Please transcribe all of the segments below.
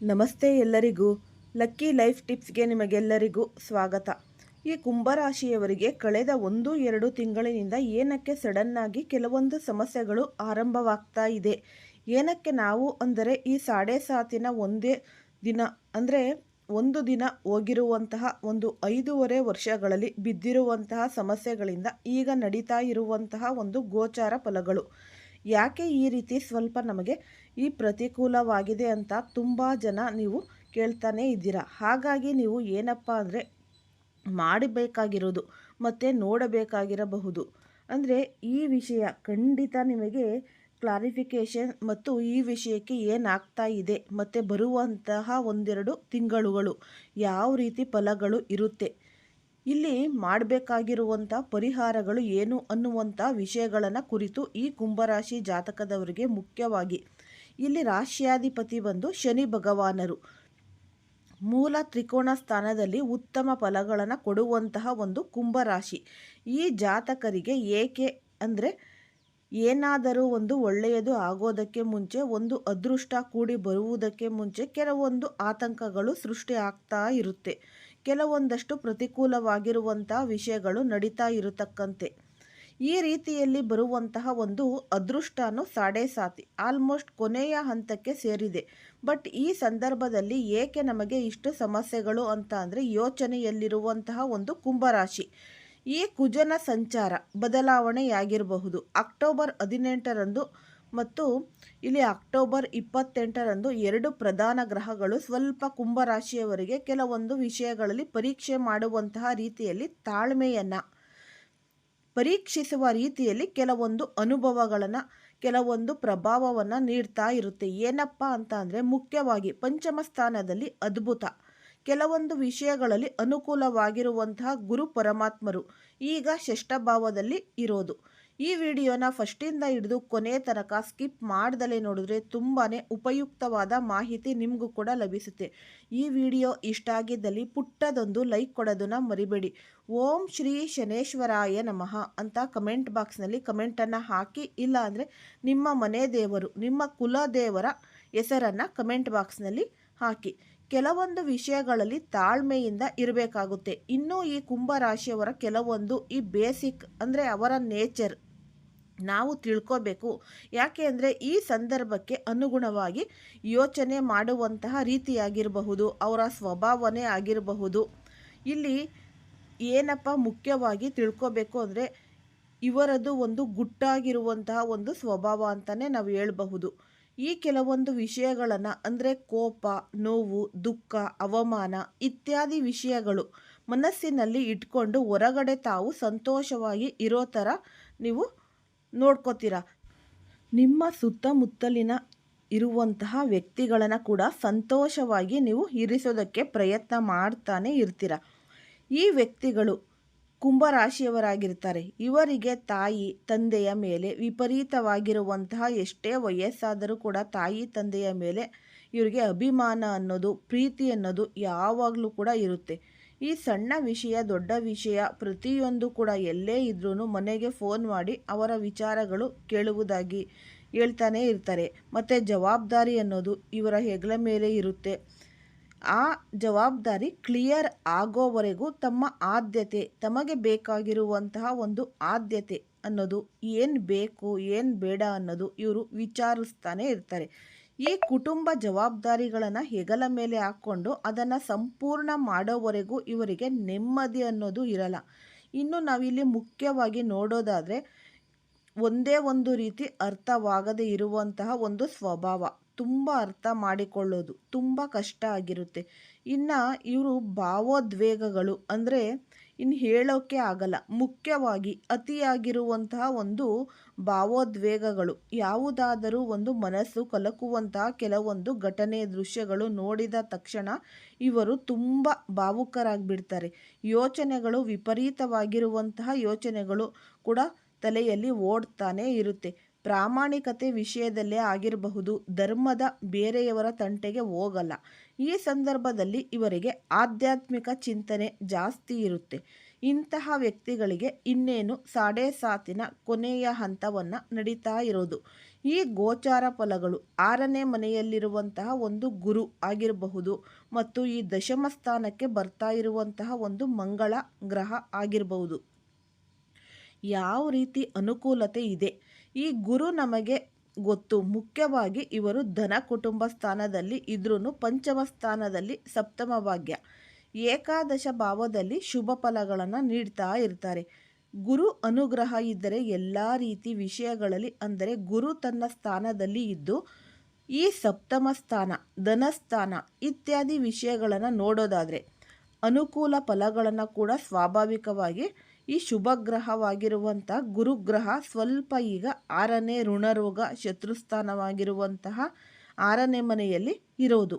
ನಮಸ್ತೆ ಎಲ್ಲರಿಗೂ lucky life ಟಿಪ್ಸ್ಗೆ ನಿಮಗೆಲ್ಲರಿಗೂ ಸ್ವಾಗತ. ಈ ಕುಂಭರಾಶಿಯವರಿಗೆ ಕಳೆದ ಒಂದು ಎರಡು ತಿಂಗಳಿನಿಂದ ಏನಕ್ಕೆ ಸಡನ್ನಾಗಿ ಕೆಲವೊಂದು ಸಮಸ್ಯೆಗಳು ಆರಂಭವಾಗ್ತಾ ಇದೆ. ಏನಕ್ಕೆ ನಾವು ಅಂದರೆ ಈ ಸಾಡೆ ಸಾತಿನ ಒಂದೇ ದಿನ ಅಂದರೆ ಒಂದು ದಿನ ಹೋಗಿರುವಂತಹ ಒಂದು ಐದೂವರೆ ವರ್ಷಗಳಲ್ಲಿ ಬಿದ್ದಿರುವಂತಹ ಸಮಸ್ಯೆಗಳಿಂದ ಈಗ ನಡೀತಾ ಇರುವಂತಹ ಒಂದು ಗೋಚಾರ ಫಲಗಳು. ಯಾಕೆ ಈ ರೀತಿ ಸ್ವಲ್ಪ ನಮಗೆ ಈ ಪ್ರತಿಕೂಲವಾಗಿದೆ ಅಂತ ತುಂಬ ಜನ ನೀವು ಕೇಳ್ತಾನೆ ಇದ್ದೀರಾ? ಹಾಗಾಗಿ ನೀವು ಏನಪ್ಪ ಅಂದರೆ ಮಾಡಬೇಕಾಗಿರೋದು ಮತ್ತು ನೋಡಬೇಕಾಗಿರಬಹುದು. ಅಂದರೆ ಈ ವಿಷಯ ಖಂಡಿತ ನಿಮಗೆ ಕ್ಲಾರಿಫಿಕೇಷನ್ ಮತ್ತು ಈ ವಿಷಯಕ್ಕೆ ಏನಾಗ್ತಾ ಇದೆ ಮತ್ತು ಬರುವಂತಹ ಒಂದೆರಡು ತಿಂಗಳುಗಳು ಯಾವ ರೀತಿ ಫಲಗಳು ಇರುತ್ತೆ? ಇಲ್ಲಿ ಮಾಡಬೇಕಾಗಿರುವಂಥ ಪರಿಹಾರಗಳು ಏನು ಅನ್ನುವಂಥ ವಿಷಯಗಳನ್ನು ಕುರಿತು ಈ ಕುಂಭರಾಶಿ ಜಾತಕದವರಿಗೆ ಮುಖ್ಯವಾಗಿ ಇಲ್ಲಿ ರಾಶ್ಯಾಧಿಪತಿ ಬಂದು ಶನಿ ಭಗವಾನರು. ಮೂಲ ತ್ರಿಕೋಣ ಸ್ಥಾನದಲ್ಲಿ ಉತ್ತಮ ಫಲಗಳನ್ನು ಕೊಡುವಂತಹ ಒಂದು ಕುಂಭರಾಶಿ. ಈ ಜಾತಕರಿಗೆ ಏಕೆ ಅಂದರೆ ಏನಾದರೂ ಒಂದು ಒಳ್ಳೆಯದು ಆಗೋದಕ್ಕೆ ಮುಂಚೆ, ಒಂದು ಅದೃಷ್ಟ ಕೂಡಿ ಬರುವುದಕ್ಕೆ ಮುಂಚೆ ಕೆಲವೊಂದು ಆತಂಕಗಳು ಸೃಷ್ಟಿ ಆಗ್ತಾ ಇರುತ್ತೆ. ಕೆಲವೊಂದಷ್ಟು ಪ್ರತಿಕೂಲವಾಗಿರುವಂಥ ವಿಷಯಗಳು ನಡೀತಾ ಇರತಕ್ಕಂತೆ. ಈ ರೀತಿಯಲ್ಲಿ ಬರುವಂತಹ ಒಂದು ಅದೃಷ್ಟನು ಸಾಡೆ ಸಾತಿ, ಆಲ್ಮೋಸ್ಟ್ ಕೊನೆಯ ಹಂತಕ್ಕೆ ಸೇರಿದೆ. ಬಟ್ ಈ ಸಂದರ್ಭದಲ್ಲಿ ಏಕೆ ನಮಗೆ ಇಷ್ಟು ಸಮಸ್ಯೆಗಳು ಅಂತ ಅಂದರೆ ಯೋಚನೆಯಲ್ಲಿರುವಂತಹ ಒಂದು ಕುಂಭರಾಶಿ. ಈ ಕುಜನ ಸಂಚಾರ ಬದಲಾವಣೆಯಾಗಿರಬಹುದು. ಅಕ್ಟೋಬರ್ ಹದಿನೆಂಟರಂದು ಮತ್ತು ಇಲ್ಲಿ ಅಕ್ಟೋಬರ್ ಇಪ್ಪತ್ತೆಂಟರಂದು ಎರಡು ಪ್ರಧಾನ ಗ್ರಹಗಳು ಸ್ವಲ್ಪ ಕುಂಭರಾಶಿಯವರಿಗೆ ಕೆಲವೊಂದು ವಿಷಯಗಳಲ್ಲಿ ಪರೀಕ್ಷೆ ಮಾಡುವಂತಹ ರೀತಿಯಲ್ಲಿ ತಾಳ್ಮೆಯನ್ನು ಪರೀಕ್ಷಿಸುವ ರೀತಿಯಲ್ಲಿ ಕೆಲವೊಂದು ಅನುಭವಗಳನ್ನು, ಕೆಲವೊಂದು ಪ್ರಭಾವವನ್ನು ನೀಡ್ತಾ ಇರುತ್ತೆ. ಏನಪ್ಪ ಅಂತ ಅಂದರೆ ಮುಖ್ಯವಾಗಿ ಪಂಚಮ ಸ್ಥಾನದಲ್ಲಿ ಅದ್ಭುತ. ಕೆಲವೊಂದು ವಿಷಯಗಳಲ್ಲಿ ಅನುಕೂಲವಾಗಿರುವಂತಹ ಗುರು ಪರಮಾತ್ಮರು ಈಗ ಷಷ್ಠಭಾವದಲ್ಲಿ ಇರೋದು. ಈ ವಿಡಿಯೋನ ಫಸ್ಟಿಂದ ಹಿಡಿದು ಕೊನೆ ತನಕ ಸ್ಕಿಪ್ ಮಾಡ್ದಲೇ ನೋಡಿದ್ರೆ ತುಂಬಾ ಉಪಯುಕ್ತವಾದ ಮಾಹಿತಿ ನಿಮಗೂ ಕೂಡ ಲಭಿಸುತ್ತೆ. ಈ ವಿಡಿಯೋ ಇಷ್ಟ ಆಗಿದ್ದಲ್ಲಿ ಪುಟ್ಟದೊಂದು ಲೈಕ್ ಕೊಡೋದನ್ನ ಮರಿಬೇಡಿ. ಓಂ ಶ್ರೀ ಶನೇಶ್ವರಾಯ ನಮಃ ಅಂತ ಕಮೆಂಟ್ ಬಾಕ್ಸ್ನಲ್ಲಿ ಕಮೆಂಟನ್ನು ಹಾಕಿ, ಇಲ್ಲ ಅಂದರೆ ನಿಮ್ಮ ಮನೆ ದೇವರು, ನಿಮ್ಮ ಕುಲ ದೇವರ ಹೆಸರನ್ನು ಕಮೆಂಟ್ ಬಾಕ್ಸ್ನಲ್ಲಿ ಹಾಕಿ. ಕೆಲವೊಂದು ವಿಷಯಗಳಲ್ಲಿ ತಾಳ್ಮೆಯಿಂದ ಇರಬೇಕಾಗುತ್ತೆ. ಇನ್ನೂ ಈ ಕುಂಭರಾಶಿಯವರ ಕೆಲವೊಂದು ಈ ಬೇಸಿಕ್ ಅಂದರೆ ಅವರ ನೇಚರ್ ನಾವು ತಿಳ್ಕೋಬೇಕು. ಯಾಕೆ ಅಂದರೆ ಈ ಸಂದರ್ಭಕ್ಕೆ ಅನುಗುಣವಾಗಿ ಯೋಚನೆ ಮಾಡುವಂತಹ ರೀತಿಯಾಗಿರಬಹುದು, ಅವರ ಸ್ವಭಾವನೇ ಆಗಿರಬಹುದು. ಇಲ್ಲಿ ಏನಪ್ಪ ಮುಖ್ಯವಾಗಿ ತಿಳ್ಕೋಬೇಕು ಅಂದರೆ ಇವರದು ಒಂದು ಗುಟ್ಟಾಗಿರುವಂತಹ ಒಂದು ಸ್ವಭಾವ ಅಂತಲೇ ನಾವು ಹೇಳಬಹುದು. ಈ ಕೆಲವೊಂದು ವಿಷಯಗಳನ್ನು ಅಂದರೆ ಕೋಪ, ನೋವು, ದುಃಖ, ಅವಮಾನ ಇತ್ಯಾದಿ ವಿಷಯಗಳು ಮನಸ್ಸಿನಲ್ಲಿ ಇಟ್ಕೊಂಡು ಹೊರಗಡೆ ತಾವು ಸಂತೋಷವಾಗಿ ಇರೋ ಥರ ನೀವು ನೋಡ್ಕೋತೀರ. ನಿಮ್ಮ ಸುತ್ತಮುತ್ತಲಿನ ಇರುವಂತಹ ವ್ಯಕ್ತಿಗಳನ್ನು ಕೂಡ ಸಂತೋಷವಾಗಿ ನೀವು ಇರಿಸೋದಕ್ಕೆ ಪ್ರಯತ್ನ ಮಾಡ್ತಾನೆ ಇರ್ತೀರ. ಈ ವ್ಯಕ್ತಿಗಳು ಕುಂಭರಾಶಿಯವರಾಗಿರ್ತಾರೆ. ಇವರಿಗೆ ತಾಯಿ, ತಂದೆಯ ಮೇಲೆ ವಿಪರೀತವಾಗಿರುವಂತಹ ಎಷ್ಟೇ ವಯಸ್ಸಾದರೂ ಕೂಡ ತಾಯಿ, ತಂದೆಯ ಮೇಲೆ ಇವರಿಗೆ ಅಭಿಮಾನ ಅನ್ನೋದು, ಪ್ರೀತಿ ಅನ್ನೋದು ಯಾವಾಗಲೂ ಕೂಡ ಇರುತ್ತೆ. ಈ ಸಣ್ಣ ವಿಷಯ, ದೊಡ್ಡ ವಿಷಯ ಪ್ರತಿಯೊಂದು ಕೂಡ ಎಲ್ಲೇ ಇದ್ರೂ ಮನೆಗೆ ಫೋನ್ ಮಾಡಿ ಅವರ ವಿಚಾರಗಳು ಕೇಳುವುದಾಗಿ ಹೇಳ್ತಾನೆ ಇರ್ತಾರೆ. ಮತ್ತು ಜವಾಬ್ದಾರಿ ಅನ್ನೋದು ಇವರ ಹೆಗಲ ಮೇಲೆ ಇರುತ್ತೆ. ಆ ಜವಾಬ್ದಾರಿ ಕ್ಲಿಯರ್ ಆಗೋವರೆಗೂ ತಮ್ಮ ಆದ್ಯತೆ, ತಮಗೆ ಬೇಕಾಗಿರುವಂತಹ ಒಂದು ಆದ್ಯತೆ ಅನ್ನೋದು ಏನು ಬೇಕು, ಏನು ಬೇಡ ಅನ್ನೋದು ಇವರು ವಿಚಾರಿಸ್ತಾನೆ ಇರ್ತಾರೆ. ಈ ಕುಟುಂಬ ಜವಾಬ್ದಾರಿಗಳನ್ನು ಹೆಗಲ ಮೇಲೆ ಹಾಕ್ಕೊಂಡು ಅದನ್ನು ಸಂಪೂರ್ಣ ಮಾಡೋವರೆಗೂ ಇವರಿಗೆ ನೆಮ್ಮದಿ ಅನ್ನೋದು ಇರಲ್ಲ. ಇನ್ನು ನಾವಿಲ್ಲಿ ಮುಖ್ಯವಾಗಿ ನೋಡೋದಾದರೆ ಒಂದೇ ಒಂದು ರೀತಿ ಅರ್ಥವಾಗದೇ ಇರುವಂತಹ ಒಂದು ಸ್ವಭಾವ. ತುಂಬ ಅರ್ಥ ಮಾಡಿಕೊಳ್ಳೋದು ತುಂಬ ಕಷ್ಟ ಆಗಿರುತ್ತೆ. ಇನ್ನು ಇವರು ಭಾವೋದ್ವೇಗಗಳು ಅಂದರೆ ಇನ್ನು ಹೇಳೋಕ್ಕೆ ಆಗಲ್ಲ. ಮುಖ್ಯವಾಗಿ ಅತಿಯಾಗಿರುವಂತಹ ಒಂದು ಭಾವೋದ್ವೇಗಗಳು. ಯಾವುದಾದರೂ ಒಂದು ಮನಸ್ಸು ಕಲಕುವಂತಹ ಕೆಲವೊಂದು ಘಟನೆ ದೃಶ್ಯಗಳು ನೋಡಿದ ತಕ್ಷಣ ಇವರು ತುಂಬ ಭಾವುಕರಾಗಿಬಿಡ್ತಾರೆ. ಯೋಚನೆಗಳು ವಿಪರೀತವಾಗಿರುವಂತಹ ಯೋಚನೆಗಳು ಕೂಡ ತಲೆಯಲ್ಲಿ ಓಡ್ತಾನೆ ಇರುತ್ತೆ. ಪ್ರಾಮಾಣಿಕತೆ ವಿಷಯದಲ್ಲೇ ಆಗಿರಬಹುದು. ಧರ್ಮದ ಬೇರೆಯವರ ತಂಟೆಗೆ ಹೋಗಲ್ಲ. ಈ ಸಂದರ್ಭದಲ್ಲಿ ಇವರಿಗೆ ಆಧ್ಯಾತ್ಮಿಕ ಚಿಂತನೆ ಜಾಸ್ತಿ ಇರುತ್ತೆ. ಇಂತಹ ವ್ಯಕ್ತಿಗಳಿಗೆ ಇನ್ನೇನು ಸಾಡೆ ಸಾತಿನ ಕೊನೆಯ ಹಂತವನ್ನು ನಡೀತಾ ಇರೋದು. ಈ ಗೋಚಾರ ಫಲಗಳು ಆರನೇ ಮನೆಯಲ್ಲಿರುವಂತಹ ಒಂದು ಗುರು ಆಗಿರಬಹುದು ಮತ್ತು ಈ ದಶಮ ಸ್ಥಾನಕ್ಕೆ ಬರ್ತಾ ಇರುವಂತಹ ಒಂದು ಮಂಗಳ ಗ್ರಹ ಆಗಿರಬಹುದು. ಯಾವ ರೀತಿ ಅನುಕೂಲತೆ ಇದೆ? ಈ ಗುರು ನಮಗೆ ಗೊತ್ತು. ಮುಖ್ಯವಾಗಿ ಇವರು ಧನ ಕುಟುಂಬ ಸ್ಥಾನದಲ್ಲಿ ಇದ್ರೂ ಪಂಚಮ ಸ್ಥಾನದಲ್ಲಿ ಸಪ್ತಮ ಭಾಗ್ಯ ಏಕಾದಶ ಭಾವದಲ್ಲಿ ಶುಭ ಫಲಗಳನ್ನು ನೀಡ್ತಾ ಇರ್ತಾರೆ. ಗುರು ಅನುಗ್ರಹ ಇದ್ದರೆ ಎಲ್ಲ ರೀತಿ ವಿಷಯಗಳಲ್ಲಿ ಅಂದರೆ ಗುರು ತನ್ನ ಸ್ಥಾನದಲ್ಲಿ ಇದ್ದು ಈ ಸಪ್ತಮ ಸ್ಥಾನ ಧನಸ್ಥಾನ ಇತ್ಯಾದಿ ವಿಷಯಗಳನ್ನು ನೋಡೋದಾದರೆ ಅನುಕೂಲ ಫಲಗಳನ್ನು ಕೂಡ ಸ್ವಾಭಾವಿಕವಾಗಿ ಈ ಶುಭ ಗ್ರಹವಾಗಿರುವಂಥ ಗುರುಗ್ರಹ ಸ್ವಲ್ಪ ಈಗ ಆರನೇ ಋಣರೋಗ ಶತ್ರುಸ್ಥಾನವಾಗಿರುವಂತಹ ಆರನೇ ಮನೆಯಲ್ಲಿ ಇರೋದು.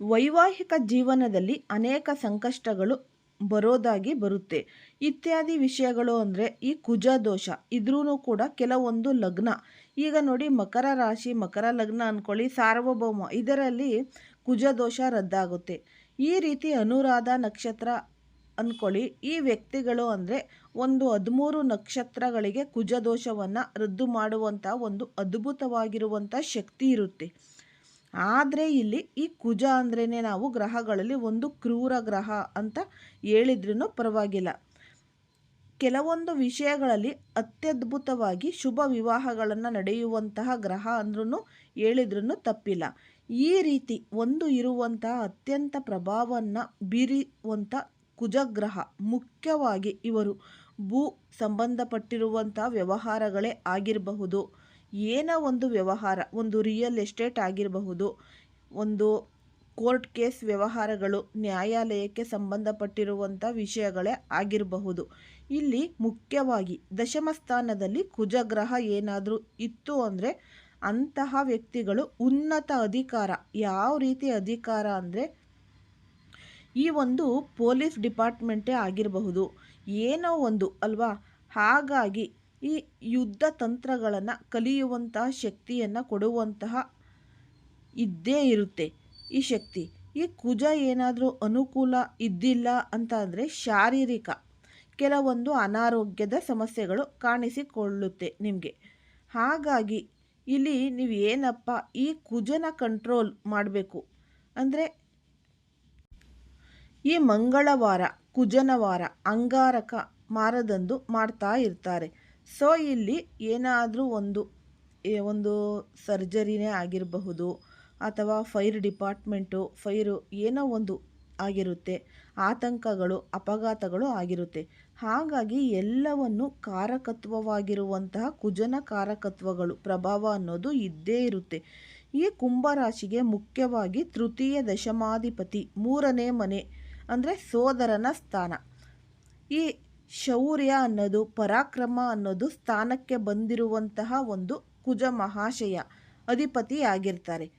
ವೈವಾಹಿಕ ಜೀವನದಲ್ಲಿ ಅನೇಕ ಸಂಕಷ್ಟಗಳು ಬರೋದಾಗಿ ಬರುತ್ತೆ. ಇತ್ಯಾದಿ ವಿಷಯಗಳು ಅಂದರೆ ಈ ಕುಜ ದೋಷ ಇದ್ರೂ ಕೂಡ ಕೆಲವೊಂದು ಲಗ್ನ. ಈಗ ನೋಡಿ ಮಕರ ರಾಶಿ, ಮಕರ ಲಗ್ನ ಅಂದ್ಕೊಳ್ಳಿ ಸಾರ್ವಭೌಮ ಇದರಲ್ಲಿ ಕುಜ ದೋಷ ರದ್ದಾಗುತ್ತೆ. ಈ ರೀತಿ ಅನುರಾಧ ನಕ್ಷತ್ರ ಅಂದ್ಕೊಳ್ಳಿ ಈ ವ್ಯಕ್ತಿಗಳು ಅಂದರೆ ಒಂದು ಹದಿಮೂರು ನಕ್ಷತ್ರಗಳಿಗೆ ಕುಜ ದೋಷವನ್ನು ರದ್ದು ಮಾಡುವಂಥ ಒಂದು ಅದ್ಭುತವಾಗಿರುವಂಥ ಶಕ್ತಿ ಇರುತ್ತೆ. ಆದರೆ ಇಲ್ಲಿ ಈ ಕುಜ ಅಂದ್ರೇ ನಾವು ಗ್ರಹಗಳಲ್ಲಿ ಒಂದು ಕ್ರೂರ ಗ್ರಹ ಅಂತ ಹೇಳಿದ್ರೂ ಪರವಾಗಿಲ್ಲ. ಕೆಲವೊಂದು ವಿಷಯಗಳಲ್ಲಿ ಅತ್ಯದ್ಭುತವಾಗಿ ಶುಭ ವಿವಾಹಗಳನ್ನು ನಡೆಯುವಂತಹ ಗ್ರಹ ಅಂದ್ರೂ ಹೇಳಿದ್ರೂ ತಪ್ಪಿಲ್ಲ. ಈ ರೀತಿ ಒಂದು ಇರುವಂತಹ ಅತ್ಯಂತ ಪ್ರಭಾವವನ್ನು ಬೀರುವಂಥ ಕುಜಗ್ರಹ ಮುಖ್ಯವಾಗಿ ಇವರು ಭೂ ಸಂಬಂಧಪಟ್ಟಿರುವಂಥ ವ್ಯವಹಾರಗಳೇ ಆಗಿರಬಹುದು. ಏನೋ ಒಂದು ವ್ಯವಹಾರ, ಒಂದು ರಿಯಲ್ ಎಸ್ಟೇಟ್ ಆಗಿರಬಹುದು. ಒಂದು ಕೋರ್ಟ್ ಕೇಸ್ ವ್ಯವಹಾರಗಳು ನ್ಯಾಯಾಲಯಕ್ಕೆ ಸಂಬಂಧಪಟ್ಟಿರುವಂಥ ವಿಷಯಗಳೇ ಆಗಿರಬಹುದು. ಇಲ್ಲಿ ಮುಖ್ಯವಾಗಿ ದಶಮ ಸ್ಥಾನದಲ್ಲಿ ಕುಜಗ್ರಹ ಏನಾದರೂ ಇತ್ತು ಅಂದರೆ ಅಂತಹ ವ್ಯಕ್ತಿಗಳು ಉನ್ನತ ಅಧಿಕಾರ. ಯಾವ ರೀತಿ ಅಧಿಕಾರ ಅಂದರೆ ಈ ಒಂದು ಪೊಲೀಸ್ ಡಿಪಾರ್ಟ್ಮೆಂಟೇ ಆಗಿರಬಹುದು. ಏನೋ ಒಂದು, ಅಲ್ವಾ? ಹಾಗಾಗಿ ಈ ಯುದ್ಧ ತಂತ್ರಗಳನ್ನು ಕಲಿಯುವಂತಹ ಶಕ್ತಿಯನ್ನು ಕೊಡುವಂತಹ ಇದ್ದೇ ಇರುತ್ತೆ ಈ ಶಕ್ತಿ. ಈ ಕುಜ ಏನಾದರೂ ಅನುಕೂಲ ಇದ್ದಿಲ್ಲ ಅಂತ ಅಂದರೆ ಶಾರೀರಿಕ. ಕೆಲವೊಂದು ಅನಾರೋಗ್ಯದ ಸಮಸ್ಯೆಗಳು ಕಾಣಿಸಿಕೊಳ್ಳುತ್ತೆ ನಿಮಗೆ. ಹಾಗಾಗಿ ಇಲ್ಲಿ ನೀವು ಏನಪ್ಪ, ಈ ಕುಜನ ಕಂಟ್ರೋಲ್ ಮಾಡಬೇಕು. ಅಂದರೆ ಈ ಮಂಗಳವಾರ, ಕುಜನವಾರ, ಅಂಗಾರಕ ಮಾರದಂದು ಮಾಡ್ತಾ ಇರ್ತಾರೆ. ಸೊ, ಇಲ್ಲಿ ಏನಾದರೂ ಒಂದು ಒಂದು ಸರ್ಜರಿನೇ ಆಗಿರಬಹುದು ಅಥವಾ ಫೈರ್ ಡಿಪಾರ್ಟ್ಮೆಂಟು, ಫೈರು ಏನೋ ಒಂದು ಆಗಿರುತ್ತೆ. ಆತಂಕಗಳು, ಅಪಘಾತಗಳು ಆಗಿರುತ್ತೆ. ಹಾಗಾಗಿ ಎಲ್ಲವನ್ನು ಕಾರಕತ್ವವಾಗಿರುವಂತಹ ಕುಜನ ಕಾರಕತ್ವಗಳು ಪ್ರಭಾವ ಅನ್ನೋದು ಇದ್ದೇ ಇರುತ್ತೆ. ಈ ಕುಂಭರಾಶಿಗೆ ಮುಖ್ಯವಾಗಿ ತೃತೀಯ ದಶಮಾಧಿಪತಿ ಮೂರನೇ ಮನೆ ಅಂದರೆ ಸೋದರನ ಸ್ಥಾನ. ಈ ಶೌರ್ಯ ಅನ್ನೋದು, ಪರಾಕ್ರಮ ಅನ್ನೋದು ಸ್ಥಾನಕ್ಕೆ ಬಂದಿರುವಂತಹ ಒಂದು ಕುಜ ಮಹಾಶಯ ಅಧಿಪತಿಯಾಗಿರ್ತಾರೆ.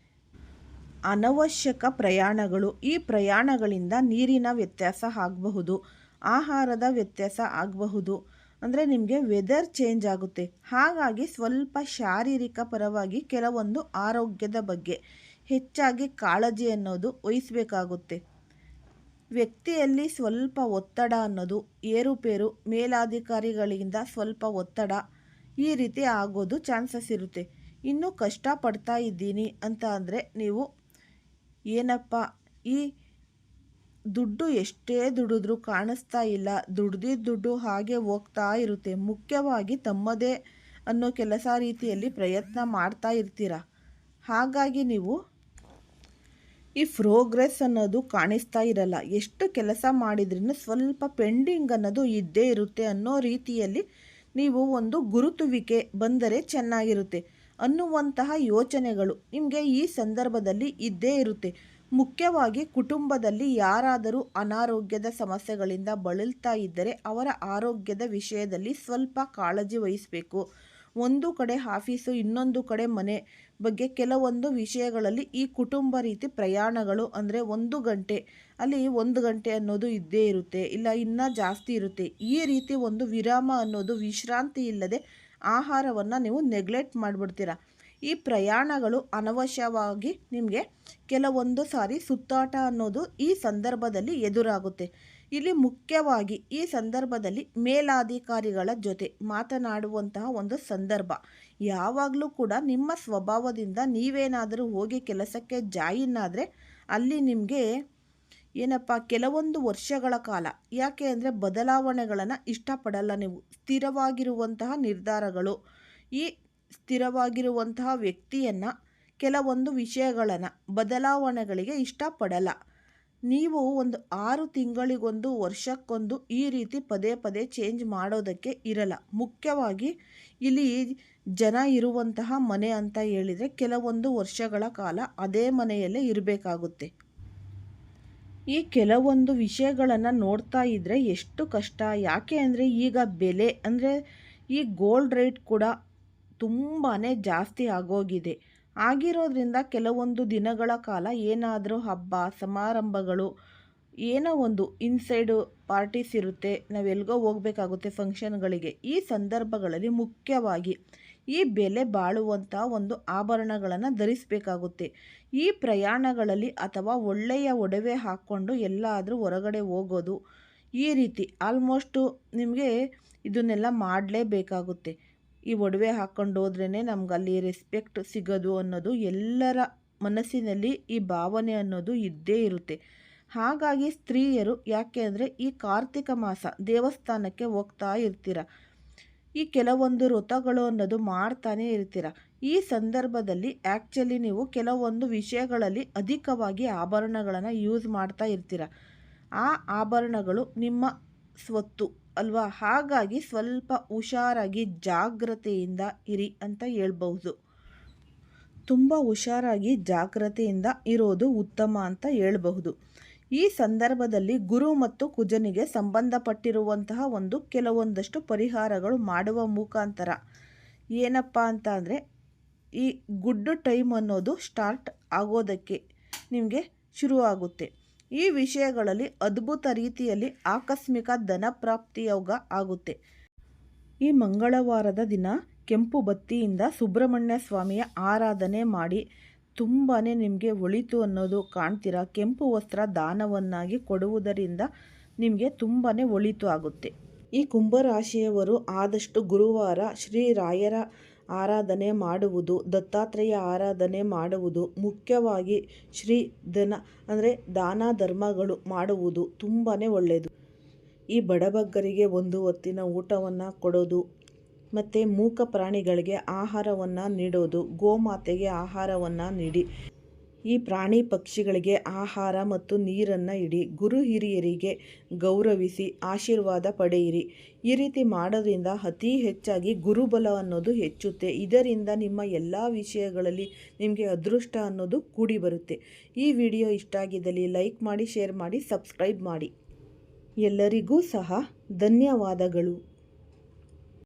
ಅನವಶ್ಯಕ ಪ್ರಯಾಣಗಳು, ಈ ಪ್ರಯಾಣಗಳಿಂದ ನೀರಿನ ವ್ಯತ್ಯಾಸ ಆಗಬಹುದು, ಆಹಾರದ ವ್ಯತ್ಯಾಸ ಆಗಬಹುದು. ಅಂದರೆ ನಿಮಗೆ ವೆದರ್ ಚೇಂಜ್ ಆಗುತ್ತೆ. ಹಾಗಾಗಿ ಸ್ವಲ್ಪ ಶಾರೀರಿಕ ಪರವಾಗಿ ಕೆಲವೊಂದು ಆರೋಗ್ಯದ ಬಗ್ಗೆ ಹೆಚ್ಚಾಗಿ ಕಾಳಜಿ ಅನ್ನೋದು ವಹಿಸಬೇಕಾಗುತ್ತೆ. ವ್ಯಕ್ತಿಯಲ್ಲಿ ಸ್ವಲ್ಪ ಒತ್ತಡ ಅನ್ನೋದು ಏರುಪೇರು ಮೇಲಾಧಿಕಾರಿಗಳಿಂದ ಸ್ವಲ್ಪ ಒತ್ತಡ ಈ ರೀತಿ ಆಗೋದು ಚಾನ್ಸಸ್ ಇರುತ್ತೆ. ಇನ್ನೂ ಕಷ್ಟಪಡ್ತಾ ಇದ್ದೀನಿ ಅಂತ ಅಂದರೆ ನೀವು ಏನಪ್ಪ, ಈ ದುಡ್ಡು ಎಷ್ಟೇ ದುಡಿದ್ರೂ ಕಾಣಿಸ್ತಾ ಇಲ್ಲ ದುಡ್ದಿದ್ದ ದುಡ್ಡು ಹಾಗೆ ಹೋಗ್ತಾ ಇರುತ್ತೆ. ಮುಖ್ಯವಾಗಿ ತಮ್ಮದೇ ಅನ್ನೋ ಕೆಲಸ ರೀತಿಯಲ್ಲಿ ಪ್ರಯತ್ನ ಮಾಡ್ತಾ ಇರ್ತೀರ? ಹಾಗಾಗಿ ನೀವು ಈ ಪ್ರೋಗ್ರೆಸ್ ಅನ್ನೋದು ಕಾಣಿಸ್ತಾ ಇರಲ್ಲ. ಎಷ್ಟು ಕೆಲಸ ಮಾಡಿದ್ರೂ ಸ್ವಲ್ಪ ಪೆಂಡಿಂಗ್ ಅನ್ನೋದು ಇದ್ದೇ ಇರುತ್ತೆ ಅನ್ನೋ ರೀತಿಯಲ್ಲಿ ನೀವು ಒಂದು ಗುರುತುವಿಕೆ ಬಂದರೆ ಚೆನ್ನಾಗಿರುತ್ತೆ ಅನ್ನುವಂತಹ ಯೋಚನೆಗಳು ನಿಮಗೆ ಈ ಸಂದರ್ಭದಲ್ಲಿ ಇದ್ದೇ ಇರುತ್ತೆ. ಮುಖ್ಯವಾಗಿ ಕುಟುಂಬದಲ್ಲಿ ಯಾರಾದರೂ ಅನಾರೋಗ್ಯದ ಸಮಸ್ಯೆಗಳಿಂದ ಬಳಲ್ತಾ ಇದ್ದರೆ ಅವರ ಆರೋಗ್ಯದ ವಿಷಯದಲ್ಲಿ ಸ್ವಲ್ಪ ಕಾಳಜಿ ವಹಿಸಬೇಕು. ಒಂದು ಕಡೆ ಆಫೀಸು, ಇನ್ನೊಂದು ಕಡೆ ಮನೆ ಬಗ್ಗೆ ಕೆಲವೊಂದು ವಿಷಯಗಳಲ್ಲಿ ಈ ಕುಟುಂಬ ರೀತಿ ಪ್ರಯಾಣಗಳು ಅಂದರೆ ಒಂದು ಗಂಟೆ, ಅಲ್ಲಿ ಒಂದು ಗಂಟೆ ಅನ್ನೋದು ಇದ್ದೇ ಇರುತ್ತೆ, ಇಲ್ಲ ಇನ್ನೂ ಜಾಸ್ತಿ ಇರುತ್ತೆ. ಈ ರೀತಿ ಒಂದು ವಿರಾಮ ಅನ್ನೋದು ವಿಶ್ರಾಂತಿ ಇಲ್ಲದೆ ಆಹಾರವನ್ನು ನೀವು ನೆಗ್ಲೆಕ್ಟ್ ಮಾಡಿಬಿಡ್ತೀರ. ಈ ಪ್ರಯಾಣಗಳು ಅನವಶ್ಯವಾಗಿ ನಿಮಗೆ ಕೆಲವೊಂದು ಸಾರಿ ಸುತ್ತಾಟ ಅನ್ನೋದು ಈ ಸಂದರ್ಭದಲ್ಲಿ ಎದುರಾಗುತ್ತೆ. ಇಲ್ಲಿ ಮುಖ್ಯವಾಗಿ ಈ ಸಂದರ್ಭದಲ್ಲಿ ಮೇಲಾಧಿಕಾರಿಗಳ ಜೊತೆ ಮಾತನಾಡುವಂತಹ ಒಂದು ಸಂದರ್ಭ. ಯಾವಾಗಲೂ ಕೂಡ ನಿಮ್ಮ ಸ್ವಭಾವದಿಂದ ನೀವೇನಾದರೂ ಹೋಗಿ ಕೆಲಸಕ್ಕೆ ಜಾಯಿನ್ ಆದರೆ ಅಲ್ಲಿ ನಿಮಗೆ ಏನಪ್ಪ, ಕೆಲವೊಂದು ವರ್ಷಗಳ ಕಾಲ, ಯಾಕೆ ಅಂದರೆ ಬದಲಾವಣೆಗಳನ್ನು ಇಷ್ಟಪಡಲ್ಲ ನೀವು. ಸ್ಥಿರವಾಗಿರುವಂತಹ ನಿರ್ಧಾರಗಳು, ಈ ಸ್ಥಿರವಾಗಿರುವಂತಹ ವ್ಯಕ್ತಿಯನ್ನು ಕೆಲವೊಂದು ವಿಷಯಗಳನ್ನು, ಬದಲಾವಣೆಗಳಿಗೆ ಇಷ್ಟಪಡಲ್ಲ. ನೀವು ಒಂದು ಆರು ತಿಂಗಳಿಗೊಂದು ವರ್ಷಕ್ಕೊಂದು ಈ ರೀತಿ ಪದೇ ಪದೇ ಚೇಂಜ್ ಮಾಡೋದಕ್ಕೆ ಇರಲ್ಲ. ಮುಖ್ಯವಾಗಿ ಇಲ್ಲಿ ಜನ ಇರುವಂತಹ ಮನೆ ಅಂತ ಹೇಳಿದರೆ ಕೆಲವೊಂದು ವರ್ಷಗಳ ಕಾಲ ಅದೇ ಮನೆಯಲ್ಲೇ ಇರಬೇಕಾಗುತ್ತೆ. ಈ ಕೆಲವೊಂದು ವಿಷಯಗಳನ್ನು ನೋಡ್ತಾ ಇದ್ದರೆ ಎಷ್ಟು ಕಷ್ಟ. ಯಾಕೆ ಅಂದರೆ ಈಗ ಬೆಲೆ ಅಂದರೆ ಈ ಗೋಲ್ಡ್ ರೇಟ್ ಕೂಡ ತುಂಬಾ ಜಾಸ್ತಿ ಆಗೋಗಿದೆ. ಆಗಿರೋದ್ರಿಂದ ಕೆಲವೊಂದು ದಿನಗಳ ಕಾಲ ಏನಾದರೂ ಹಬ್ಬ, ಸಮಾರಂಭಗಳು, ಏನೋ ಒಂದು ಇನ್ಸೈಡು ಪಾರ್ಟೀಸ್ ಇರುತ್ತೆ, ನಾವೆಲ್ಗೋ ಹೋಗಬೇಕಾಗುತ್ತೆ ಫಂಕ್ಷನ್ಗಳಿಗೆ ಈ ಸಂದರ್ಭಗಳಲ್ಲಿ ಮುಖ್ಯವಾಗಿ ಈ ಬೆಲೆ ಬಾಳುವಂಥ ಒಂದು ಆಭರಣಗಳನ್ನು ಧರಿಸಬೇಕಾಗುತ್ತೆ. ಈ ಪ್ರಯಾಣಗಳಲ್ಲಿ ಅಥವಾ ಒಳ್ಳೆಯ ಒಡವೆ ಹಾಕ್ಕೊಂಡು ಎಲ್ಲಾದರೂ ಹೊರಗಡೆ ಹೋಗೋದು ಈ ರೀತಿ. ಆಲ್ಮೋಸ್ಟು ನಿಮಗೆ ಇದನ್ನೆಲ್ಲ ಮಾಡಲೇಬೇಕಾಗುತ್ತೆ. ಈ ಒಡವೆ ಹಾಕ್ಕೊಂಡು ಹೋದ್ರೇ ನಮ್ಗೆ ಅಲ್ಲಿ ರೆಸ್ಪೆಕ್ಟ್ ಸಿಗೋದು ಅನ್ನೋದು ಎಲ್ಲರ ಮನಸ್ಸಿನಲ್ಲಿ ಈ ಭಾವನೆ ಅನ್ನೋದು ಇದ್ದೇ ಇರುತ್ತೆ. ಹಾಗಾಗಿ ಸ್ತ್ರೀಯರು ಯಾಕೆ ಅಂದರೆ ಈ ಕಾರ್ತಿಕ ಮಾಸ ದೇವಸ್ಥಾನಕ್ಕೆ ಹೋಗ್ತಾ ಇರ್ತೀರ. ಈ ಕೆಲವೊಂದು ವ್ರತಗಳು ಅನ್ನೋದು ಮಾಡ್ತಾನೆ ಇರ್ತೀರ. ಈ ಸಂದರ್ಭದಲ್ಲಿ ಆ್ಯಕ್ಚುಲಿ ನೀವು ಕೆಲವೊಂದು ವಿಷಯಗಳಲ್ಲಿ ಅಧಿಕವಾಗಿ ಆಭರಣಗಳನ್ನು ಯೂಸ್ ಮಾಡ್ತಾ ಇರ್ತೀರ. ಆ ಆಭರಣಗಳು ನಿಮ್ಮ ಸ್ವತ್ತು. ಅಲ್ವಾ? ಹಾಗಾಗಿ ಸ್ವಲ್ಪ ಹುಷಾರಾಗಿ ಜಾಗ್ರತೆಯಿಂದ ಇರಿ ಅಂತ ಹೇಳ್ಬಹುದು ತುಂಬ ಹುಷಾರಾಗಿ ಜಾಗ್ರತೆಯಿಂದ ಇರೋದು ಉತ್ತಮ ಅಂತ ಹೇಳಬಹುದು ಈ ಸಂದರ್ಭದಲ್ಲಿ ಗುರು ಮತ್ತು ಕುಜನಿಗೆ ಸಂಬಂಧಪಟ್ಟಿರುವಂತಹ ಒಂದು ಕೆಲವೊಂದಷ್ಟು ಪರಿಹಾರಗಳು ಮಾಡುವ ಮುಖಾಂತರ. ಏನಪ್ಪ ಅಂತ ಅಂದರೆ, ಈ ಗುಡ್ ಟೈಮ್ ಅನ್ನೋದು ಸ್ಟಾರ್ಟ್ ಆಗೋದಕ್ಕೆ ನಿಮಗೆ ಶುರುವಾಗುತ್ತೆ. ಈ ವಿಷಯಗಳಲ್ಲಿ ಅದ್ಭುತ ರೀತಿಯಲ್ಲಿ ಆಕಸ್ಮಿಕ ಧನ ಯೋಗ ಆಗುತ್ತೆ. ಈ ಮಂಗಳವಾರದ ದಿನ ಕೆಂಪು ಬತ್ತಿಯಿಂದ ಸುಬ್ರಹ್ಮಣ್ಯ ಸ್ವಾಮಿಯ ಆರಾಧನೆ ಮಾಡಿ ತುಂಬಾ ನಿಮಗೆ ಒಳಿತು ಅನ್ನೋದು ಕಾಣ್ತೀರಾ? ಕೆಂಪು ವಸ್ತ್ರ ದಾನವನ್ನಾಗಿ ಕೊಡುವುದರಿಂದ ನಿಮಗೆ ತುಂಬಾ ಒಳಿತು ಆಗುತ್ತೆ. ಈ ಕುಂಭರಾಶಿಯವರು ಆದಷ್ಟು ಗುರುವಾರ ಶ್ರೀ ರಾಯರ ಆರಾಧನೆ ಮಾಡುವುದು, ದತ್ತಾತ್ರೇಯ ಆರಾಧನೆ ಮಾಡುವುದು, ಮುಖ್ಯವಾಗಿ ಶ್ರೀ ಧನ ಅಂದರೆ ದಾನ ಧರ್ಮಗಳು ಮಾಡುವುದು ತುಂಬಾ ಒಳ್ಳೆಯದು ಈ ಬಡಬಗ್ಗರಿಗೆ ಒಂದು ಹೊತ್ತಿನ ಊಟವನ್ನು ಕೊಡೋದು, ಮತ್ತು ಮೂಕ ಪ್ರಾಣಿಗಳಿಗೆ ಆಹಾರವನ್ನು ನೀಡೋದು, ಗೋಮಾತೆಗೆ ಆಹಾರವನ್ನು ನೀಡಿ. ಈ ಪ್ರಾಣಿ ಪಕ್ಷಿಗಳಿಗೆ ಆಹಾರ ಮತ್ತು ನೀರನ್ನು ಇಡಿ, ಗುರು ಹಿರಿಯರಿಗೆ ಗೌರವಿಸಿ, ಆಶೀರ್ವಾದ ಪಡೆಯಿರಿ. ಈ ರೀತಿ ಮಾಡೋದ್ರಿಂದ ಅತಿ ಹೆಚ್ಚಾಗಿ ಗುರುಬಲ ಅನ್ನೋದು ಹೆಚ್ಚುತ್ತೆ. ಇದರಿಂದ ನಿಮ್ಮ ಎಲ್ಲ ವಿಷಯಗಳಲ್ಲಿ ನಿಮಗೆ ಅದೃಷ್ಟ ಅನ್ನೋದು ಕೂಡಿ ಬರುತ್ತೆ. ಈ ವಿಡಿಯೋ ಇಷ್ಟ ಆಗಿದ್ದಲ್ಲಿ ಲೈಕ್ ಮಾಡಿ, ಶೇರ್ ಮಾಡಿ, ಸಬ್ಸ್ಕ್ರೈಬ್ ಮಾಡಿ. ಎಲ್ಲರಿಗೂ ಸಹ ಧನ್ಯವಾದಗಳು.